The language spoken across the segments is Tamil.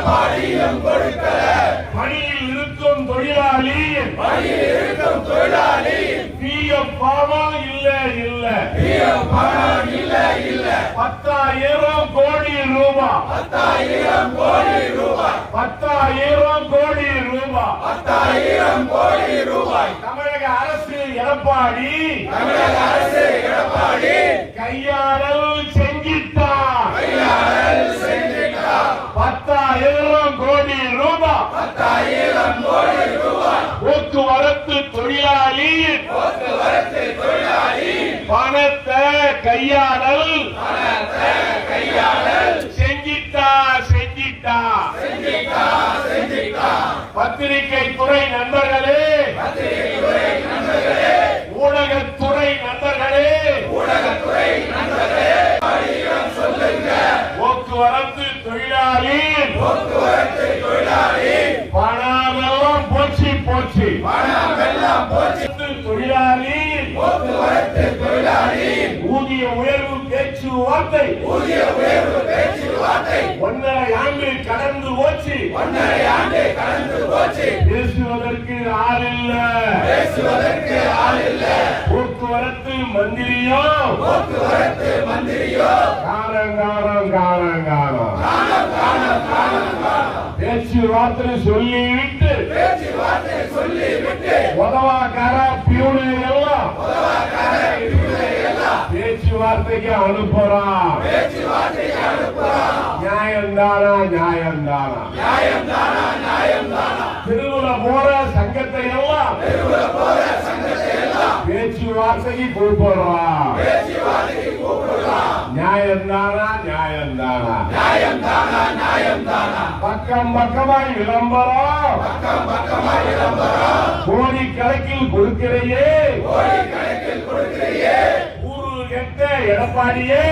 எடப்பாடியும் கொடுக்கல பணியில் இருக்கும் தொழிலாளி. பணியில் இருக்கும் தொழிலாளி பிஎஃப் பணம் இல்ல இல்ல. பணம் இல்ல இல்ல பத்தாயிரம் கோடி ரூபாய் பத்தாயிரம் கோடி ரூபாய் பத்தாயிரம் கோடி ரூபாய் பத்தாயிரம் கோடி ரூபாய் தமிழக அரசு எடப்பாடி. தமிழக அரசு எடப்பாடி கையாளல் போக்குவரத்து தொழிலாளி பணத்தை கையாளல் செஞ்சிட்டா செஞ்சிட்டா. பத்திரிகை துறை நண்பர்களே ஊதிய உயர்வு பேச்சுவார்த்தை ஊதிய உயர்வு பேச்சுவார்த்தை ஒன்றரை ஆண்டு கடந்து போச்சு. ஒன்றரை ஆண்டு கடந்து போச்சு. பேசுவதற்கு ஆள் இல்ல. பேசுவதற்கு ஆள் இல்ல. போக்குவரத்து மந்திரியும் போக்குவரத்து மந்திரியோ? காலம் காலம் காலம் காலம். காணம் காணம் காணம் காணம் பேச்சுவார்த்தை சொல்லிவிட்டு. பேச்சுவார்த்தை சொல்லி விட்டு உதவாக்கார பியூனு? பேச்சுவார்த்தைக்கு அனுப்புறான் பேச்சுவார்த்தைக்கு அனுப்புறான் நியாயம்தானா நியாயம்தானா? நியாயம் தானா நியாயம் தானா திருவுல போற சங்கத்தை எல்லாம் போற சங்கத்தை எல்லாம் பேச்சுவார்த்தைக்கு கூப்பிடுறான் பேச்சுவார்த்தைக்கு கூப்பிடுறான் நியாயம் தானா நியாயம் தானா நியாயம் தானா பக்கம் பக்கமாய் விளம்பரம் பக்கம் பக்கமாய் விளம்பரம் கோடி கணக்கில் கொடுக்கிறையே கோடி கணக்கில் கொடுக்கிறையே. எடப்பாடியே.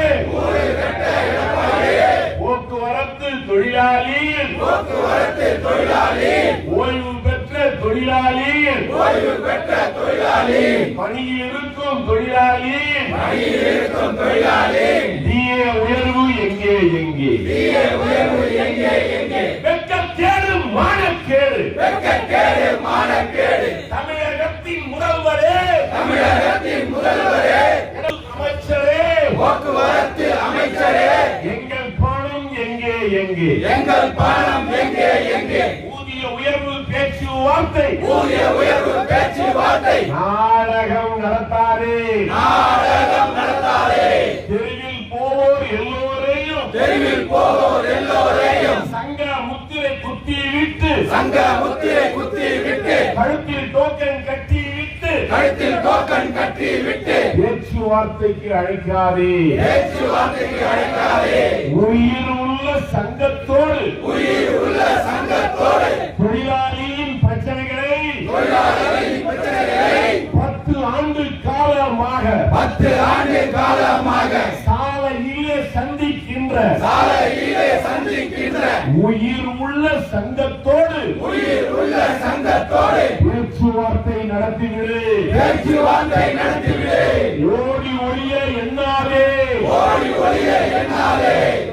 போக்குவரத்து தொழிலாளி போக்குவரத்து தொழிலாளி ஓய்வு பெற்ற தொழிலாளி ஓய்வு பெற்ற தொழிலாளி பணியில் இருக்கும் தொழிலாளி பணியில் இருக்கும் தொழிலாளி எங்கே? எங்கே எங்கள் பணம் எங்கே எங்கே? ஊதிய உயர்வு பேச்சுவார்த்தை ஊதிய உயர்வு பேச்சுவார்த்தை நாடகம் நடத்தாரே நாடகம் நடத்தாதே. தெருவில் போவோர் எல்லோரையும். தெருவில் போவோர் எல்லோரையும். சங்க முத்திரை குத்தி விட்டு. சங்க முத்திரை குத்தி விட்டு. கழுத்தில் டோக்கன் கட்டி விட்டு. கழுத்தில் டோக்கன் கட்டி விட்டு. பேச்சுவார்த்தைக்கு அழைக்காதே. பேச்சுவார்த்தைக்கு அழைக்காதே. உயிர் உள்ள சங்கத்தோடு. உயிர் உள்ள சங்கத்தோடு. தொழிலாளியின் பிரச்சனைகளை. பத்து ஆண்டு காலமாக. பத்து ஆண்டு காலமாக. சாலையிலே சந்திக்கின்ற. சாலையிலே சந்திக்கின்ற. உயிர் உள்ள சங்கத்தோடு. உயிர் உள்ள சங்கத்தோடு. பேச்சுவார்த்தை நடத்திவிடு. பேச்சுவார்த்தை நடத்திவிடு. ஓடி ஒளிய எண்ணாதே. ஓடி ஒளிய எண்ணாதே.